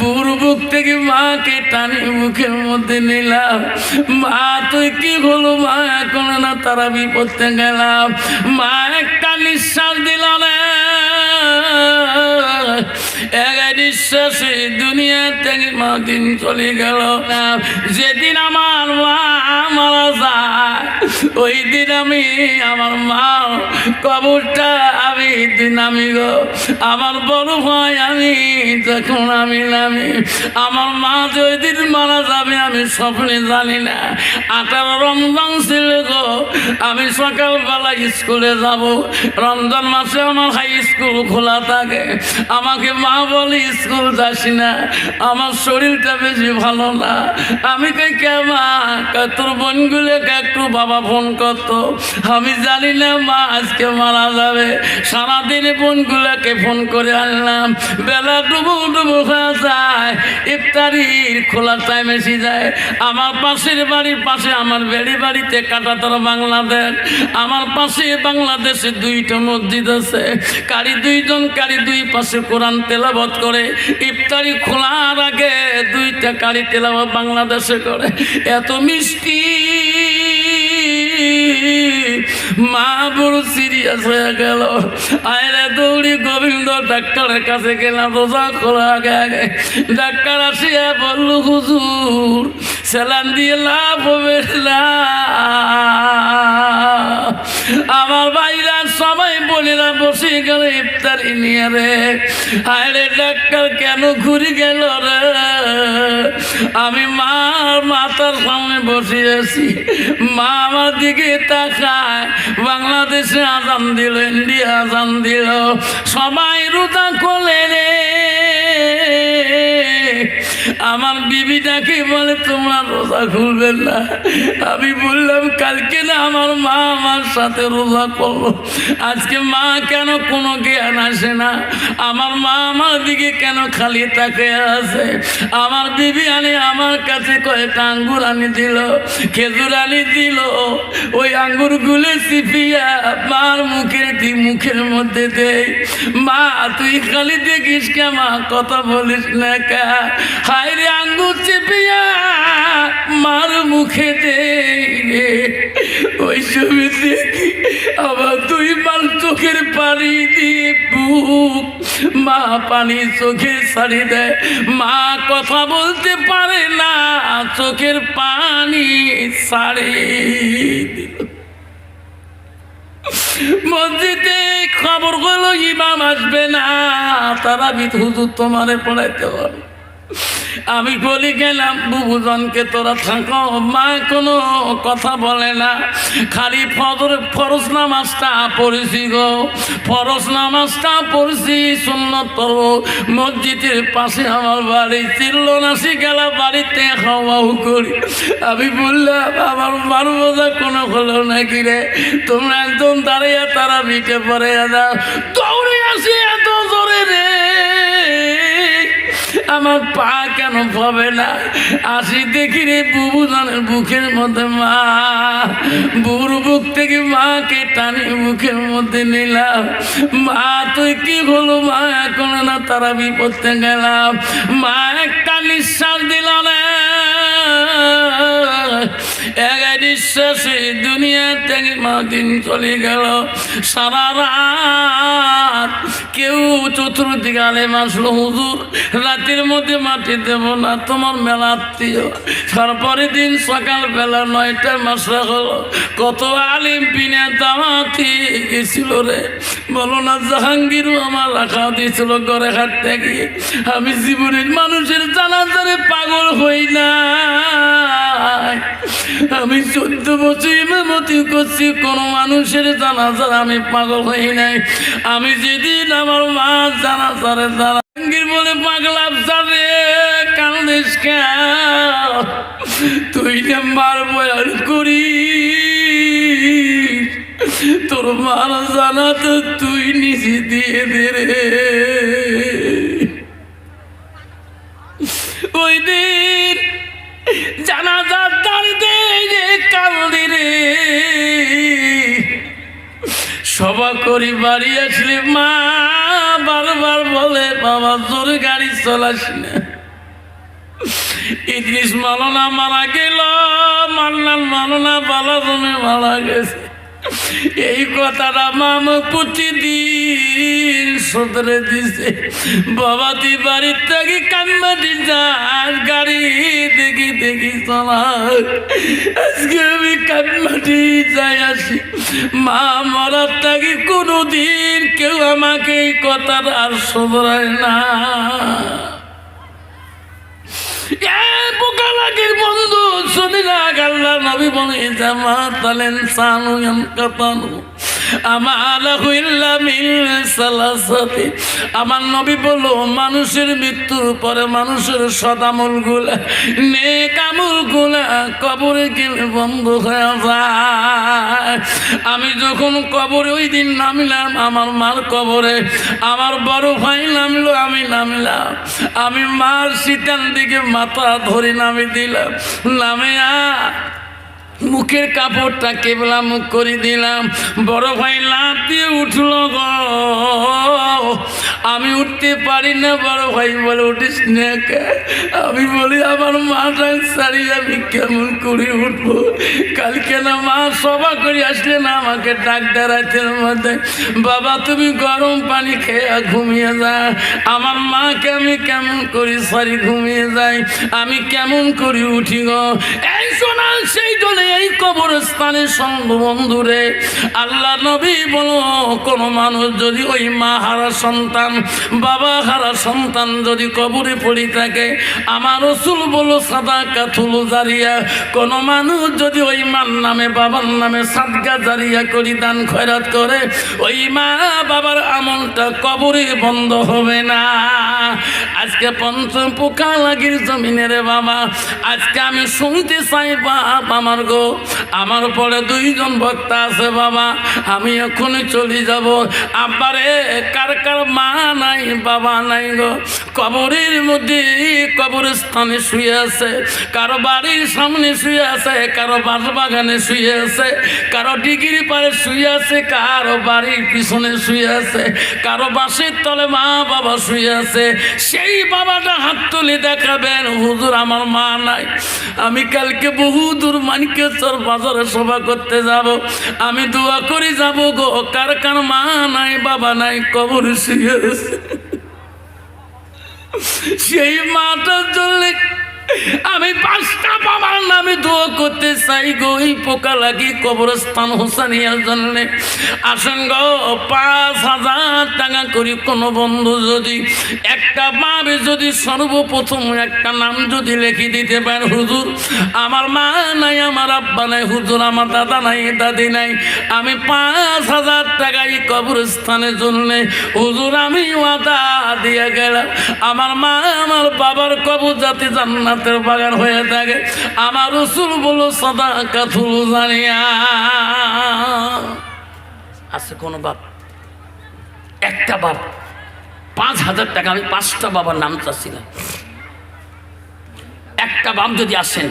বুড় বুক থেকে মাকে টানে মুখের মধ্যে নিলাম। মা, তুই কি হলো মা? এখন না তারা বিপদতে গেলাম। মা, একটা নিঃশ্বাস দিল না। এক নিঃশ্বাসে দুনিয়া থেকে দিন চলে গেল যেদিন আমার মা মারা যায় ওই দিন আমি আমার মা কবরটা আমি দিন আমি গো। আমার বড় ভাই আমি যখন আমি নামি, আমার মা যে ওই দিন মারা যাবে আমি স্বপ্নে জানি না। আঠারো রমজান ছিল গো, আমি সকালবেলা স্কুলে যাব। রমজান মাসে আমার হাই স্কুল খোলা থাকে। আমাকে মা বলে, স্কুল যাসি না, আমার শরীরটা বেশি ভালো না। আমি কই, কে মা? তোর বোনগুলোকে একটু বাবা ফোন করতো? আমি জানি না, মা আজকে মারা যাবে। সারাদিন বোনগুলোকে ফোন করে আনলাম। বেলা ডুবু ডুবু হয়ে যায়, ইফতারির খোলার টাইম এসে যায়। আমার পাশের বাড়ির পাশে আমার বেড়ি বাড়িতে কাটাতর বাংলাদেশ। আমার পাশে বাংলাদেশে দুইটা মসজিদ আছে। কারি দুইজন, কারি দুই পাশে কোরআন তেলাবত করে, ইফতারি খোলার আগে দুইটা কারি তেলাবত বাংলাদেশে করে। এত মিষ্টি। মা বড় সিরিয়াস হয়ে গেল। আয়রে দৌড়ি গোবিন্দ ডাক্তারের কাছে গেলাম, রোজা খোলা আগে। ডাক্তার আসিয়া বলল, হুজুর, স্যালান দিয়ে লাভ হবে না। আমার ভাইরা সবাই বলিরা বসে গেল ইফতারি নিয়ে রে। আরে ডাক্তার, কেন ঘুরে গেল রে? আমি মার মাথার সামনে বসে আছি। মা আমার দিকে তাকায়। বাংলাদেশে আজান দিল, ইন্ডিয়া আজান দিল। সবাই রোজা করলে রে। আমার বিবিটাকে বলে, তোমরা রোজা খুলবেন না। আমি বললাম, কালকে না আমার মা আমার সাথে রোজা করল। আজকে মা কেন কোনো জ্ঞান আসে না? আমার মা আমার দিকে কেন খালি তাকে আছে? আমার বিবি আনি আমার কাছে কয়েকটা আঙ্গুর আনি দিল, খেজুর আনি দিল। ওই আঙ্গুর গুলে চিপিয়া মার মুখের দি মুখের মধ্যে দে মা, তুই খালি দেখিস কে মা, কথা বলিস না কা? হায় রে আঙ্গুর চেপিয়া মার মুখে রে ওই ছবি দেখি আবার তুই মার চোখের পানি দিয়ে বুক। মা পানি চোখে ছাড়ি দেয়। মা কথা বলতে পারে না, চোখের পানি দিল মসজিদে খবর হলো, ইমাম আসবে না। তারা হুজুর তোমারে পড়াইতে হবে। আমি বলি গেলাম, বুবুজনকে তোরা থাকো, মা কোনো কথা বলে না। খালি ফজর, ফরজ নামাজটা পড়েছি গো। ফরজ নামাজটা পড়ছি, সুন্নত মসজিদের পাশে আমার বাড়ি চিল্ল নাসি গেলা বাড়িতে খাওয়াও করি। আমি বললাম, আমার বোঝা কোনো হলো নাকি রে? তোমরা একদম দাঁড়িয়ে তারা বিটে পড়ে দাও। দৌড়ে আসি, এত আমার পা কেন পাবে না? আসি দেখি রে বুবু জানের বুকের মধ্যে মা। বুবুর বুক থেকে মাকে টানে বুকের মধ্যে নিলাম। মা, তুই কি হলো? মা, এখন না তারা বিপদতে গেলাম। মা, একটা নিঃশ্বাস দিলাম এক নিঃশ্বাসে দুনিয়া থেকে দিন চলে গেল। সারা রাত কেউ চতুর্দিকে আলেম আসলো, হুজুর, রাতের মধ্যে মাটি দেব না, তোমার মেলা আত্মীয়। তারপরে দিন সকালবেলা নয়টা মাসরা হলো। কত আলিম পিনে দামাতি গেছিল রে। বলো না, জাহাঙ্গীরও আমার রাখা দিয়েছিল ঘরে হাত থেকে আমি জীবনের মানুষের জানাজারে পাগল হই না আমি চোদ্দ বছর ইমামতি করছি, কোনো মানুষের জানাজার আমি পাগল হই নাই। আমি যেদিন আমার মা জানাজারে জাহাঙ্গীর বলে, পাগলা সারে কান্দিস কেন? তুই না মার বয়ান করি তোর মার জানা তো তুই নিজে দিয়ে দে রে। করি বাড়ি আসলে, মা বারবার বলে, বাবা, জোরে গাড়ি চলাস না। ইদ্রিস মালনা মারা গেল, মান্নান মালনা বালা তুমি মারা গেছে। এই কথাটা মাম প্রতিদিন সদরে দিছে। বাবা বাড়ির থেকে কান্নাটি যাস গাড়ি দেখি দেখি চলাস আজকে আমি কান্নাটি যাই আসি। মা মরার থেকে কোনোদিন কেউ আমাকে এই কথাটা আর শোধরায় না। পোকালাগির বন্ধু শুনিলা গাল্লা নবী বলে জামা তালেন সানু কাতানু। আমার নবী বলো মানুষের মৃত্যুর পরে মানুষের সদামলগুলা, নেক আমলগুলা কবরে গেলে বন্ধ হয়ে যায়। আমি যখন কবরে ওই দিন নামিলাম, আমার মার কবরে, আমার বড় ভাই নামলো, আমি নামলাম। আমি মার শীতান দিকে মাথা ধরে নামি দিলাম। নামে মুখের কাপড়টা কেবলা মুখ করে দিলাম। বড় ভাই লাভ দিয়ে উঠল গো। আমি উঠতে পারি না, বড় ভাই বলে উঠিস আমি বলি, আমার মাটা সারি আমি কেমন করে উঠবো? কালকে না মা সভা করে আসলে না আমাকে ডাক্তার রাতের মধ্যে বাবা, তুমি গরম পানি খেয়ে ঘুমিয়ে যা। আমার মাকে আমি কেমন করি সারি ঘুমিয়ে যাই। আমি কেমন করি উঠি গো? এই শোনা, সেই জন্য এই কবরস্থানে সঙ্গ বন্ধুরে, আল্লাহ নবী বলো, কোন মানুষ যদি ওই মা হারা সন্তান, বাবা হারা সন্তান যদি কবরে পড়ি থাকে, আমার রসুল বলো সাদা কাথুল জারিয়া, কোন মানুষ যদি ওই মার নামে, বাবার নামে সাদগা জারিয়া করি দান খয়রাত করে, ওই মা বাবার আমলটা কবরে বন্ধ হবে না। আজকে পঞ্চম পোকা লাগির জমিনের বাবা, আজকে আমি শুনতে চাই, বাপ আমার গো আমার পরে দুইজন বক্তা আছে, বাবা। আমি এখনই চলে যাব। আব্বারে, কার কার মা নাই, বাবা নাই গো? কবরের মধ্যে কবরস্থানে শুয়ে আছে। কারও বাড়ির সামনে শুয়ে আছে, কারও বাস বাগানে শুয়ে আছে। কারও ডিগ্রি পারে শুয়ে আছে, কারও বাড়ির পিছনে শুয়ে আছে। কারও বাসের তলে মা বাবা শুয়ে আছে। সেই বাবাটা হাত তুলে দেখাবেন, হুজুর, আমার মা নাই। আমি কালকে বহু দূর মানিকেশ্বর বাজারে সভা করতে যাব। আমি দোয়া করি যাব গো, কার কার মা নাই, বাবা নাই, কবর শুয়ে সেই মাটার জন্য আমি পাঁচটা বাবার নামে দোয়া করতে চাই গো, এই পোকা লাগি কবরস্থান হোসানিয়ার জন্য। আসেন গো, পাঁচ হাজার টাকা করি, কোনো বন্ধু যদি, একটা বাবে যদি সর্বপ্রথম একটা নাম যদি লিখে দিতে পারেন হুজুর, আমার মা নাই, আমার আব্বা নাই, হুজুর, আমার দাদা নাই, দাদি নাই, আমি পাঁচ হাজার টাকা এই কবরস্থানের জন্য, হুজুর, আমি ওয়াদা দিয়ে গেলাম। আমার মা, আমার বাবার কবর যাতে জান্নাতের বাগান হয়ে থাকে। আমার রসুল বলো সাদা কাথুল জানিয়া। আছে কোনো বাপ? একটা বাপ। পাঁচ হাজার টাকা, আমি পাঁচটা বাবার নাম চাচ্ছিলাম। একটা বাপ যদি আসেন,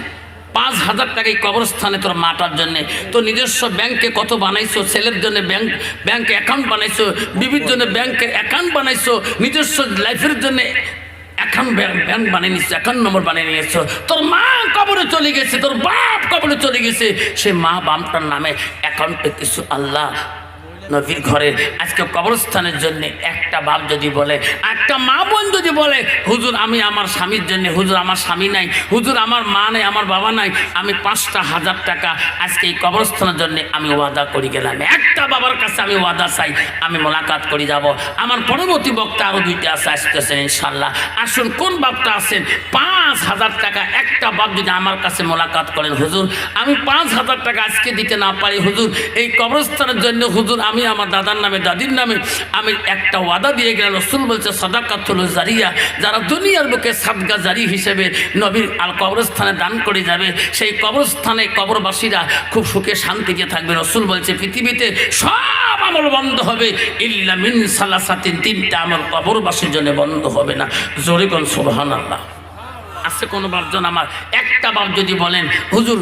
পাঁচ হাজার টাকা এই কবরস্থানে তোর মাটার জন্যে তো নিজস্ব ব্যাংকে কত বানাইছো, ছেলের জন্য ব্যাংক, ব্যাংকে অ্যাকাউন্ট বানাইছো, বিবির জন্য ব্যাংকের অ্যাকাউন্ট বানাইছো, নিজস্ব লাইফের জন্য অ্যাকাউন্ট ব্যান বানিয়ে নিচ্ছ এখন নম্বর বানিয়ে নিয়েছ। তোর মা কবরে চলে গেছে, তোর বাপ কবরে চলে গেছে। সে মা বামটার নামে অ্যাকাউন্টে কিছু আল্লাহ। নবীর ঘরে আজকে কবরস্থানের জন্য একটা বাপ যদি বলে, একটা মা বোন যদি বলে, হুজুর, আমি আমার স্বামীর জন্য, হুজুর, আমার স্বামী নাই, হুজুর, আমার মা নাই, আমার বাবা নাই, আমি পাঁচটা হাজার টাকা আজকে এই কবরস্থানের জন্য আমি ওয়াদা করি গেলাম। একটা বাবার কাছে আমি ওয়াদা চাই, আমি মোলাকাত করে যাব। আমার পরবর্তী বক্তা আরও দুইটা আছে আসতেছেন ইনশাল্লাহ আসুন, কোন বাপটা আছেন? পাঁচ হাজার টাকা একটা বাপ যদি আমার কাছে মোলাকাত করেন, হুজুর, আমি পাঁচ হাজার টাকা আজকে দিতে না পারি, হুজুর, এই কবরস্থানের জন্য, হুজুর, আমি আমার দাদার নামে, দাদির নামে, আমি একটা ওয়াদা দিয়ে গেলাম রসুল বলছে, সদাকাতুল জারিয়া, যারা দুনিয়ার বুকে সাদগা জারি হিসেবে নবীর আল কবরস্থানে দান করে যাবে, সেই কবরস্থানে কবরবাসীরা খুব সুখে শান্তিতে থাকবে। রসুল বলছে, পৃথিবীতে সব আমল বন্ধ হবে, ইল্লা মিন সালাসাতিন, তিনটা আমল কবরবাসীর জন্য বন্ধ হবে না। জোরে কোন সুবহান আল্লাহ আছে কোনো বাপজন আমার? একটা বাপ যদি বলেন, হুজুর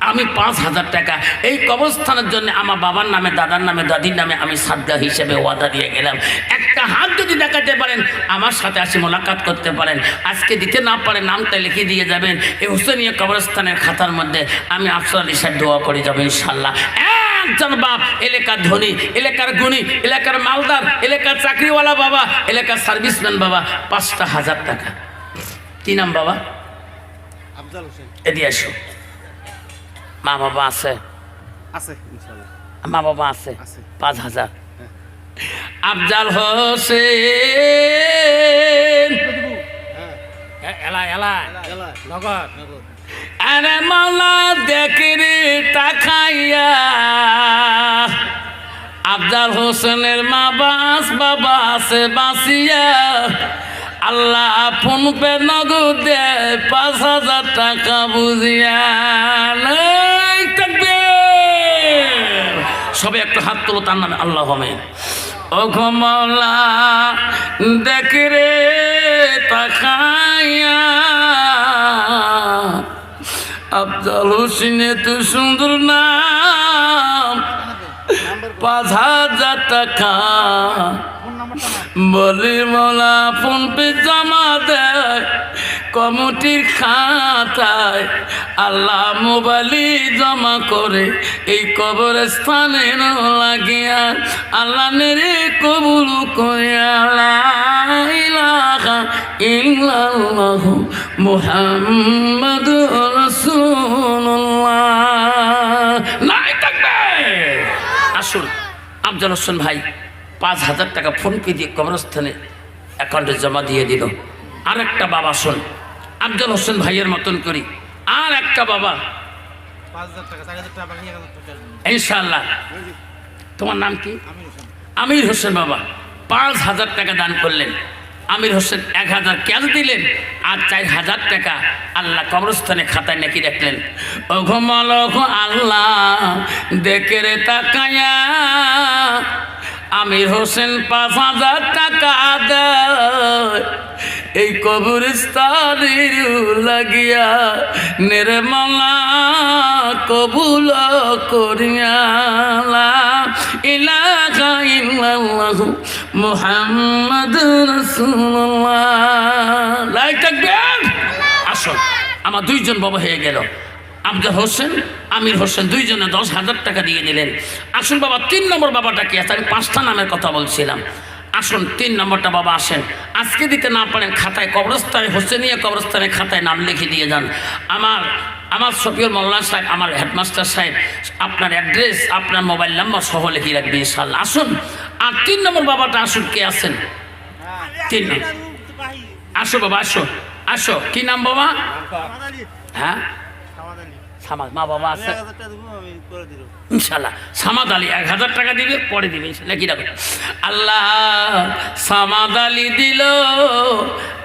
আমি পাঁচ হাজার টাকা। এই কবরস্থানের জন্য আমার বাবার নামে দাদার নামে দাদির নামে আমি সাদ্দা হিসেবে ওয়াদা দিয়ে গেলাম। একটা হাত যদি দেখাতে পারেন আমার সাথে আসি মোলাকাত করতে পারেন। আজকে দিতে না পারেন নামটা লিখে দিয়ে যাবেন। এই হোসেনীয় কবরস্থানের খাতার মধ্যে আমি আফসর আলী সাহেব দোয়া করে যাব ইনশাল্লাহ একজন বাপ এলাকার ধনী এলাকার গুণী এলাকার মালদার এলাকার চাকরিওয়ালা বাবা এলাকার সার্ভিসম্যান বাবা পাঁচটা হাজার টাকা। কি নাম বাবা? আফজাল হোসেন। এদিকে এসো মা বাবা আছে। আছে মা বাবা আছে। পাঁচ হাজার। আফজাল হোসেন। হ্যাঁ। এলা এলা নগদ। আরে মাওলা দেখরে তাকাইয়া। আফজাল হোসেনের মা বাস বাবা আছে বাসিয়া আল্লাহ ফোন পে নগদ পাঁচ হাজার টাকা বুঝিয়া। সবে একটু হাত তোলো, তার নামে আল্লাহ হবে। ও ঘমলা দেখরে তাকাইয়া। আফজাল হোসেন সুন্দর নাম। পাঁচ হাজার টাকা। না বলি, মোলা, ফোন পে জমা দেয় কমিটির খাতায়। আল্লাহ মোবাইলি জমা করে, এই কবরস্থানে লাগিয়া আল্লাহ নেরে কবুল ইল্লাল্লাহু মুহাম্মাদুর রাসূলুল্লাহ। নাই থাকবে। আসুন, আফজাল হোসেন ভাই পাঁচ হাজার টাকা ফোন পে দিয়ে কবরস্থানে অ্যাকাউন্টে জমা দিয়ে দিল। আর একটা বাবা শোন আফজাল হোসেন ভাইয়ের মতন করি। আর একটা বাবা। ইনশাল্লাহ তোমার নাম কি? আমির হোসেন। আমির হোসেন বাবা। পাঁচ হাজার টাকা দান করলেন। আমির হোসেন এক হাজার ক্যাশ দিলেন? আর চার হাজার টাকা আল্লাহ কবরস্থানে খাতায় নাকি রাখলেন। ও ঘুমাল আল্লাহ দেখে রে তাকায়া। আমির হোসেন পাঁচ হাজার টাকা এই কবরস্থানের লাগিয়া নির্মলা কবুল করিয়া লা ইলাহা ইল্লাল্লাহু মুহাম্মাদুর রাসূলুল্লাহ। লাই তাকবীর আসো। আমার দুইজন বাবা হয়ে গেল। আফজাল হোসেন আমির হোসেন দুইজনে দশ হাজার টাকা দিয়ে দিলেন আসুন বাবা তিন নম্বর বাবাটা কি আছে? আমি পাঁচটা নামের কথা বলছিলাম। আসুন তিন নম্বরটা বাবা আসেন। আজকে দিতে না পারেন খাতায় কবরস্থানে হোসেনিয়া কবরস্থানে খাতায় নাম লিখে দিয়ে যান। আমার আমার শফিউল মোল্লা সাহেব আমার হেডমাস্টার সাহেব আপনার অ্যাড্রেস আপনার মোবাইল নাম্বার সহ লিখে রাখবে ইনশাল্লাহ আসুন আর তিন নম্বর বাবাটা আসুন কে আছেন? তিন আসো বাবা আসো। আসো কি নাম বাবা? হ্যাঁ? সামাদ মা বাবা আছে। ইনশাল্লাহ সামাদ আলী এক হাজার টাকা দিবে, পরে দিবে ইনশাল্লাহ কি রাখবে আল্লাহ সামাদ আলী দিল,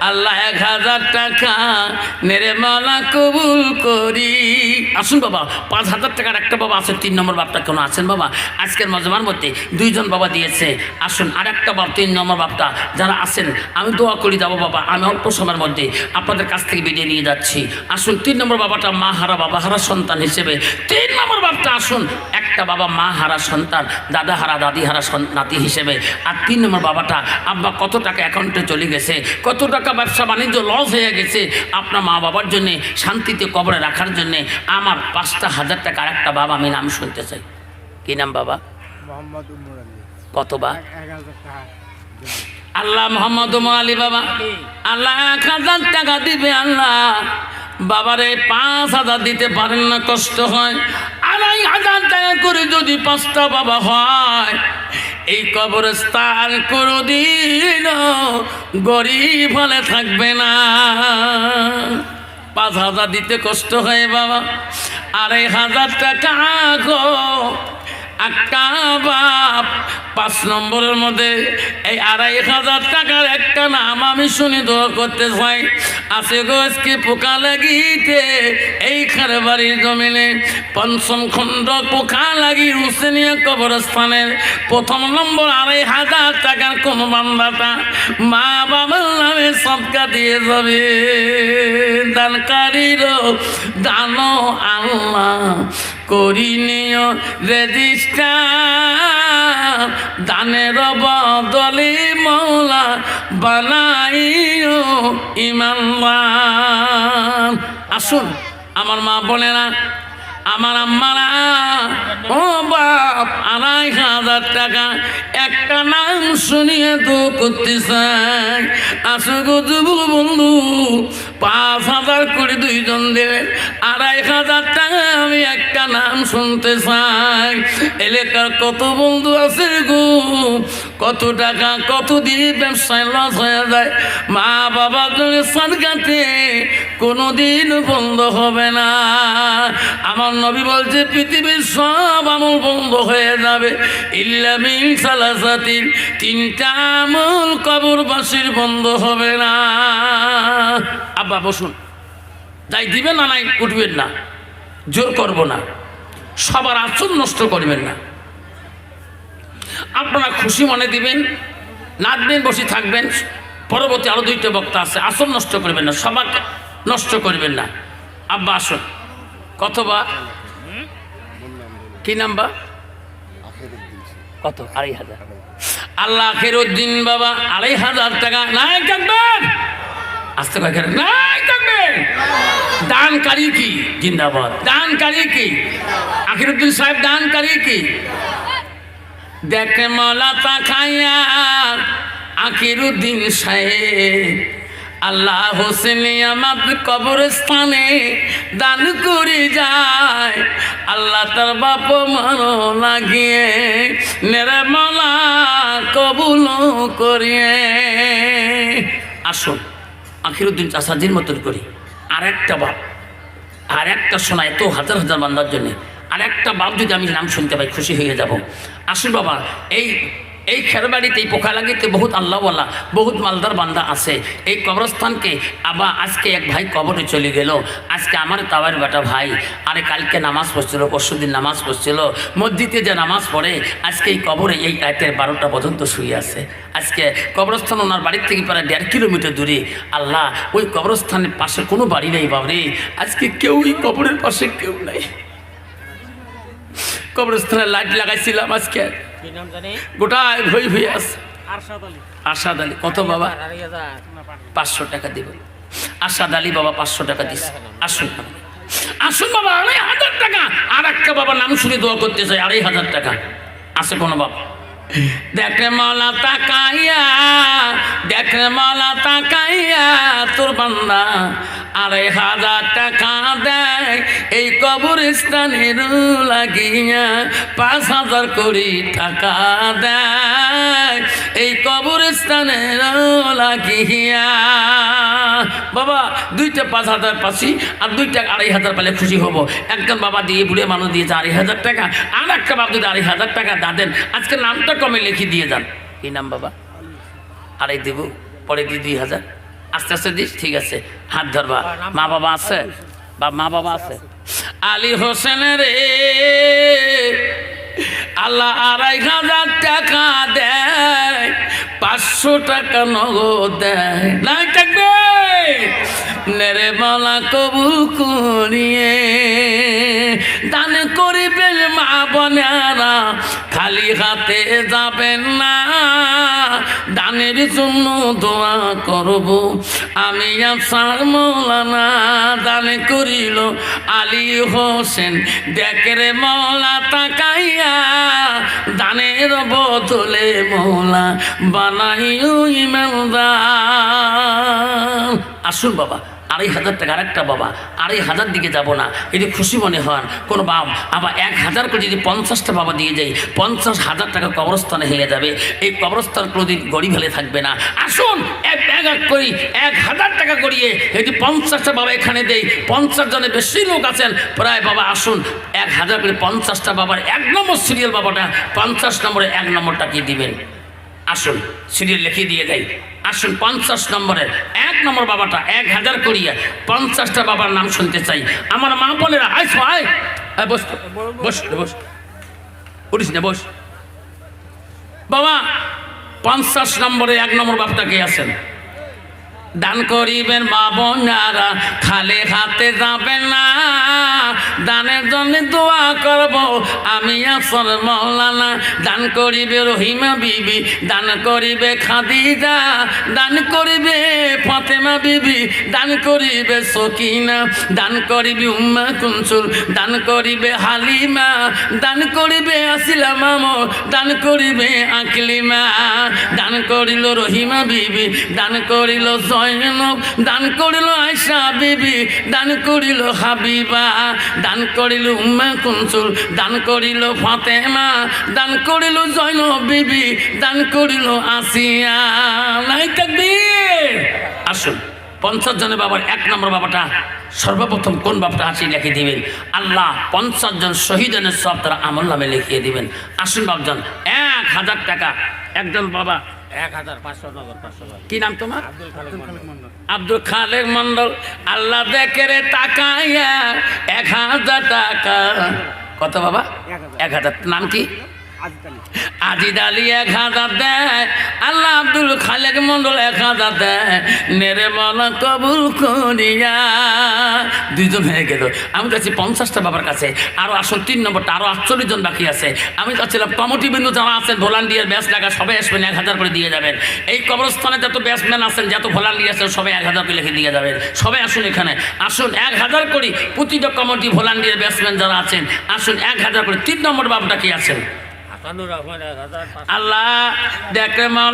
আল্লাহ এক হাজার টাকা নেরে মালা কবুল করি। আসুন বাবা, পাঁচ হাজার টাকার একটা বাবা আছে, তিন নম্বর বাপটা কোনো আছেন বাবা? আজকের মজমার মধ্যে দুইজন বাবা দিয়েছে। আসুন আর একটা বাপ, তিন নম্বর বাপটা, যারা আছেন, আমি দোয়া করি যাব বাবা, আমি অল্প সময়ের মধ্যে আপনাদের কাছ থেকে বেরিয়ে নিয়ে যাচ্ছি। আসুন, তিন নম্বর বাবাটা মা হারা বাবা, হারা সন্তান হিসেবে। তিন নম্বর বাপটা, আসুন একটা বাবা মা হারা সন্তান দাদা হারা দাদি হারা নাতি হিসেবে। আর তিন নম্বর বাবাটা আব্বা কত টাকা অ্যাকাউন্টে চলে গেছে কত টাকা ব্যবসা বাণিজ্য লস হয়ে গেছে। আপনার মা বাবার জন্যে শান্তিতে কবরে রাখার জন্যে আমার পাঁচটা হাজার টাকা আর একটা বাবা আমি নাম শুনতে চাই। কি নাম বাবা? কত বা? আল্লাহ মোহাম্মদ আলী বাবা। আল্লাহ এক হাজার টাকা দিবে আল্লাহ। বাবারে পাঁচ হাজার দিতে পারেন না কষ্ট হয়। করে যদি পাঁচটা বাবা হয়, এই কবরস্থান কোনোদিন গরিব হলে থাকবে না। পাঁচ হাজার দিতে কষ্ট হয় বাবা। আড়াই হাজার টাকা গো আক্কা বাপ। পাঁচ নম্বরের মধ্যে এই আড়াই হাজার টাকার একটা নাম আমি শুনি, দোয়া করতে চাই। আছে গো আজকে পোকা লাগিতে এই বাড়ির জমিনে। পঞ্চম খণ্ড পোকা লাগি হুসেনিয়া কবরস্থানের প্রথম নম্বর আড়াই হাজার টাকার কোন বান্দাটা মা বাবার নামে সবকা দিয়ে যাবে। দানকারীর দানো আল্লাহ। করি নিও রেজিস্টার। দানের বদলে মৌলা বানাইও ইমান আসুন আমার মা না আমার আম্মারা, ও বাপ, আড়াই হাজার টাকা। একটা নাম শুনিয়ে তো করতে চাই আসো যুবক বন্ধু, পাঁচ হাজার করে দুইজন দেবেন। আড়াই হাজার টাকা আমি একটা নাম শুনতে চাই। এলাকার কত বন্ধু আছে গো? কত টাকা, কত দিয়ে ব্যবসায় লস হয়ে যায়। মা বাবার জন্য সাদগাতে কোনো দিন বন্ধ হবে না। আমার নবী বলছে, পৃথিবীর সব আমল বন্ধ হয়ে যাবে। ইল্লামিন সালাসাতির তিনটা আমল কবরবাসীর বন্ধ হবে না। আব্বা, বসুন। যাই দিবেন না, নাই, উঠবেন না। জোর করব না। সবার আচরণ নষ্ট করবেন না। আপনারা খুশি মনে দিবেন নাচবেন বসে থাকবেন, পরবর্তী আরও দুইটা বক্তা আছে আসল নষ্ট করবেন না, সবাকে নষ্ট করবেন না। আব্বা, আসুন। কতবা? কি নাম্বার? কত? আড়াই হাজার। আল্লাহ খেরুদ্দিন বাবা, আড়াই হাজার টাকা। নাই থাকবেন! আসতে কয়েক নাই থাকবেন! দানকারী কি? জিন্দাবাদ। দানকারী কি? আখিরুদ্দিন সাহেব, দানকারী কি? দেখে মলা তাকাইয়া আখিরুদ্দিন সাহেব, আল্লাহ হোসেন আমার কবরস্থানে দান করে যায়। আল্লাহ তার বাপ মানো লাগিয়ে নেরে মলা কবুল করিয়ে। আসুন আখিরুদ্দিন চাষাজির মতন করি। আর একটা বাপ আর একটা শোনা এত হাজার হাজার বান্দার জন্য। আর একটা বাপ যদি আমি নাম শুনতে পাই, খুশি হয়ে যাব। আসুন বাবা, এই এই খেরবাড়িতে এই পোকা লাগিতে বহুত আল্লাহওয়ালা, বহুত মালদার বান্দা আছে। এই কবরস্থানকে আবার আজকে এক ভাই কবরে চলে গেল। আজকে আমার তাওয়ার বেটা ভাই, আরে কালকে নামাজ পড়ছিল, পরশু দিন নামাজ পড়ছিল। মসজিদে যে নামাজ পড়ে, আজকে এই কবরে এই রাতের বারোটা পর্যন্ত শুয়ে আছে। আজকে কবরস্থান ওনার বাড়ির থেকে প্রায় দেড় কিলোমিটার দূরে। আল্লাহ, ওই কবরস্থানের পাশে কোনো বাড়ি নেই বাবরে। আজকে কেউই কবরের পাশে কেউ নাই। কবরস্থানে লাইট লাগাইছিলাম আজকে। জানি? গোটায় ভই হয়ে আছে। আশাদ আলী। কত বাবা? পাঁচশো টাকা দিব। আশাদ আলী বাবা পাঁচশো টাকা দিস আসুন আসুন বাবা আড়াই হাজার টাকা। আর একটা বাবা নাম শুনে দোয়া করতে চাই আড়াই হাজার টাকা। আছে কোনো বাবা? দেখে মালা তাকাইয়া, দেখে মালা তাকাইয়া, তোর বান্দা আড়াই হাজার টাকা দেয়, এই কবরস্থানের লাগিয়া পাঁচ হাজার কোটি টাকা দেয়, এই কবরস্থানের লাগিয়া। বাবা, দুইটা পাঁচ হাজার পাচ্ছি, আর দুইটা আড়াই হাজার পেলে খুশি হব। একজন বাবা দিয়ে বুড়ে মানুষ দিয়েছে আড়াই হাজার টাকা আর একটা বাবা যদি আড়াই হাজার টাকা দাদেন আজকে নামটা কমে লিখে দিয়ে যান। কি নাম বাবা? আড়াই দেব, পরে দিয়ে দুই হাজার। আস্তে আস্তে দিস, ঠিক আছে। হাত ধরবা মা বাবা আছে? বা মা বাবা আছে? আলী হোসেন রে, আল্লাহ আড়াই হাজার টাকা দেয়, পাঁচশো টাকা নগদ দেয়। নাই থাকবে! নেরে বলা কবুল করিয়ে দান করিবেন মা বনেরা। খালি হাতে যাবেন না, দানের জন্য দোয়া করব। আমি আসার মৌলানা, দান করিল আলী হোসেন। দেখরে মৌলা তাকাইয়া দানের বদলে মৌলা বানাইও ইমানদার। আসুন বাবা। আড়াই হাজার টাকা আরেকটা বাবা, আড়াই হাজার দিকে যাব না। যদি খুশি মনে হন, কোনো বাপ, আবার এক হাজার করে যদি পঞ্চাশটা বাবা দিয়ে যাই পঞ্চাশ হাজার টাকা কবরস্থানে হয়ে যাবে। এই কবরস্থান কোনোদিন গরিব হলে থাকবে না। আসুন, এক এক এক করি, এক হাজার টাকা করিয়ে যদি পঞ্চাশটা বাবা এখানে দেই, পঞ্চাশ জনের বেশি লোক আছেন, প্রায় বাবা আসুন, এক হাজার করে পঞ্চাশটা বাবার, এক নম্বর সিরিয়াল বাবাটা, পঞ্চাশ নম্বরে এক নম্বরটা কি দিবেন? আসুন সিরিয়াল লিখিয়ে দিয়ে দেয় আসুন পঞ্চাশ নম্বরের এক নম্বর বাবাটা এক হাজার করিয়া পঞ্চাশটা বাবার নাম শুনতে চাই। আমার মা আয় আয়। আয়, বস বস বস। উঠিস না বস। বাবা পঞ্চাশ নম্বরে এক নম্বর বাপটা কে আছেন। দান করিবেন মা বোনারা। খালে হাতে যাবেন না। দানের জন্য দোয়া করব। আমি আসল মৌলানা। দান করিবে রহিমা বিবি। দান করিবে খাদিজা। দান করিবে ফতেমা বিবি। দান করিবে সকিনা। দান করিবে উম্মা কুনসুর। দান করিবে হালিমা। দান করিবে আসিলা মামো। দান করিবে আকলিমা। দান করিল রহিমা বিবি। দান করিল জয়নব দান করিল আয়সা বিবি, দান করিল হাবিবা, দান করিল উম্মা কুনসুর দান করিল ফাতেমা, দান করিল জয়নব বিবি, দান করিল আসিয়া। নাই তাকবীর আসুন, পঞ্চাশ জনের বাবার এক নম্বর বাবাটা, সর্বপ্রথম কোন বাবাটা আছে লিখে দিবেন? আল্লাহ পঞ্চাশ জন শহীদের সব তারা আমল নামে লিখিয়ে দিবেন। আসুন বাবজন এক হাজার টাকা। একজন বাবা এক হাজার পাঁচশো নগদ পাঁচশো নগদ। কি নাম তোমার? আব্দুল খালেক মন্ডল আব্দুল খালেক আল্লাহ দেখে রে এক হাজার টাকা। কত বাবা? এক হাজার। নাম কি? আজিদ আলী এক হাজার দেয়, আল্লাহ আব্দুল খালেক মন্ডল এক হাজার দেয়। নেরে মন কবুল করিয়া। দুইজন হয়ে গেল। আমি যাচ্ছি পঞ্চাশটা বাবার কাছে। আরও আসুন তিন নম্বরটা আরও আটচল্লিশ জন বাকি আছে। আমি চাচ্ছিলাম কমিটি বিন্দু যারা আছেন, ভলান্টিয়ার ব্যাস লাগা সবাই আসবেন, এক হাজার করে দিয়ে যাবেন। এই কবরস্থানে যত ব্যাটসম্যান আছেন, যত ভলান্টিয়ার আছেন, সবাই এক হাজার করে লিখে দিয়ে যাবেন। সবাই আসুন এখানে। আসুন, এক হাজার করি। প্রতিটা কমিটি ভলান্টিয়ার ব্যাটসম্যান যারা আছেন, আসুন, এক হাজার করে। তিন নম্বর বাবুটা কি আছেন? আল্লাহ দেখে মাওলা।